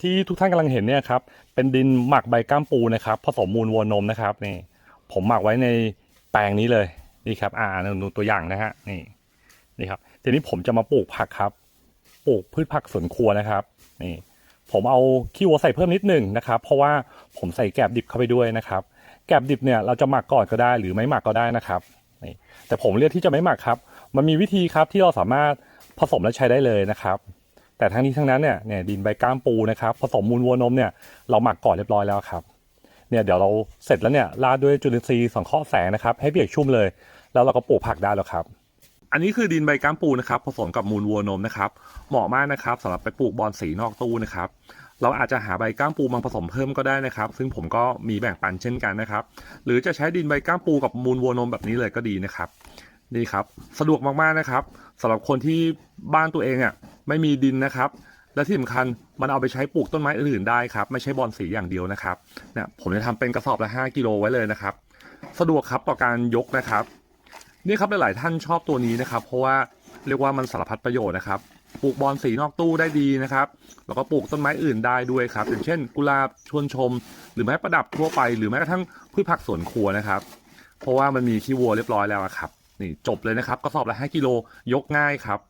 ที่ทุกท่านกำลังเห็นเนี่ยครับเป็นดินหมักใบก้ามปูนะครับผสมมูลวัวนมนะครับนี่ผมหมักไว้ในแปลงนี้เลยนี่ครับ อ่าดูตัวอย่างนะฮะนี่นี่ครับทีนี้ผมจะมาปลูกผักครับ ปลูกพืชผักสวนครัวนะครับนี่ผมเอาขี้วัวใส่เพิ่มนิดหนึ่งนะครับ เพราะว่าผมใส่แกลบดิบเข้าไปด้วยนะครับ แกลบดิบเนี่ยเราจะหมักก่อนก็ได้หรือไม่หมักก็ได้นะครับนี่แต่ผมเลือกที่จะไม่หมักครับ มันมีวิธีครับที่เราสามารถผสมและใช้ได้เลยนะครับ แต่ทั้งนี้ทั้งนั้นเนี่ยเนี่ยดินใบก้ามปูนะครับผสมมูลวัวนมเนี่ยเราหมักก่อนเรียบร้อยแล้วครับเนี่ยเดี๋ยวเราเสร็จแล้วเนี่ยราดด้วยจุลินทรีย์สังเคราะห์แสงนะครับให้เปียกชุ่มเลย แล้วเราก็ปลูกผักได้แล้วครับ อันนี้คือดินใบก้ามปูนะครับผสมกับมูลวัวนมนะครับเหมาะมากนะครับสำหรับไปปลูกบอนสีนอกตู้นะครับเราอาจจะหาใบก้ามปูมาผสมเพิ่มก็ได้นะครับ ซึ่งผมก็มีแบ่งปันเช่นกันนะครับ หรือจะใช้ดินใบก้ามปูกับมูลวัวนมแบบนี้เลยก็ดีนะครับนี่ครับ สะดวกมากๆนะครับสำหรับคนที่บ้านตัวเองอะ ไม่มีดินนะครับ และที่สำคัญมันเอาไปใช้ปลูกต้นไม้อื่นได้ครับไม่ใช่บอนสีอย่างเดียวนะครับเนี่ยผมจะทำเป็นกระสอบละ 5 กิโลไว้เลยนะครับ สะดวกครับต่อการยกนะครับนี่ครับหลาย ๆ ท่านชอบตัวนี้นะครับ เพราะว่าเรียกว่ามันสารพัดประโยชน์นะครับปลูกบอนสีนอกตู้ได้ดีนะครับ แล้วก็ปลูกต้นไม้อื่นได้ด้วยครับ อย่างเช่น กุหลาบชวนชม หรือไม้ประดับทั่วไป หรือแม้กระทั่งพืชผักสวนครัวนะครับ เพราะว่ามันมีขี้วัวเรียบร้อยแล้วครับ นี่จบเลยนะครับกระสอบละ5กิโลยกง่ายครับ